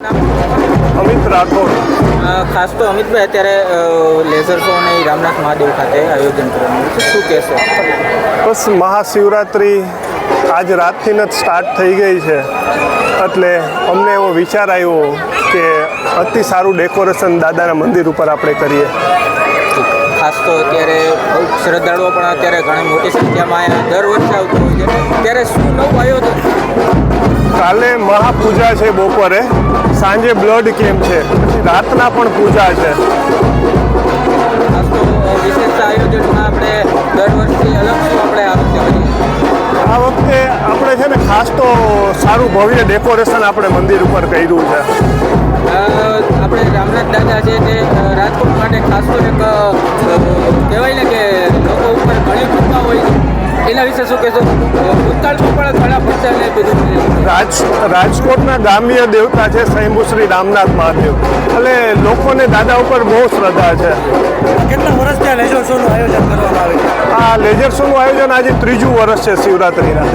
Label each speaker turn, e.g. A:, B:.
A: અમિત રાઠોડ.
B: ખાસ તો અમિતભાઈ અત્યારે લેઝર શો અને રામનાથ મહાદેવ ખાતે આયોજન કરવાનું છે. શું કહેશો?
A: બસ મહાશિવરાત્રિ આજ રાતથી જ સ્ટાર્ટ થઈ ગઈ છે. એટલે અમને એવો વિચાર આવ્યો કે અતિ સારું ડેકોરેશન દાદાના મંદિર ઉપર આપણે કરીએ.
B: ખાસ તો અત્યારે શ્રદ્ધાળુઓ પણ અત્યારે ઘણી મોટી સંખ્યામાં અહીંયા દર વર્ષે આવતું હોય છે. ત્યારે શું નવું આયોજન?
A: કાલે મહાપૂજા છે બપોરે. સાંજે બ્લડ કેમ્પ છે. પછી રાતના પણ પૂજા છે.
B: વિશેષ આયોજનમાં આપણે દર વર્ષથી અલગ શું આપણે આ વખતે
A: આ વખતે આપણે છે ને ખાસ તો સારું ભવ્ય ડેકોરેશન આપણે મંદિર ઉપર કર્યું છે.
B: આપણે એક કહેવાય ને કે લોકો ઉપર ઘણી કૃપા હોય. એના વિશે શું કહેશો? ભૂતકાળમાં પણ ઘણા પ્રચાર બધું
A: રાજ રાજકોટના ગ્રામ્ય દેવતા છે સ્વયંભૂ શ્રી રામનાથ મહાદેવ. એટલે લોકોને દાદા ઉપર બહુ શ્રદ્ધા છે.
C: કેટલા વર્ષ ત્યાં લેઝર શોનું આયોજન કરવામાં આવે છે?
A: આ લેઝર શોનું આયોજન આજે ત્રીજું વર્ષ છે શિવરાત્રિના.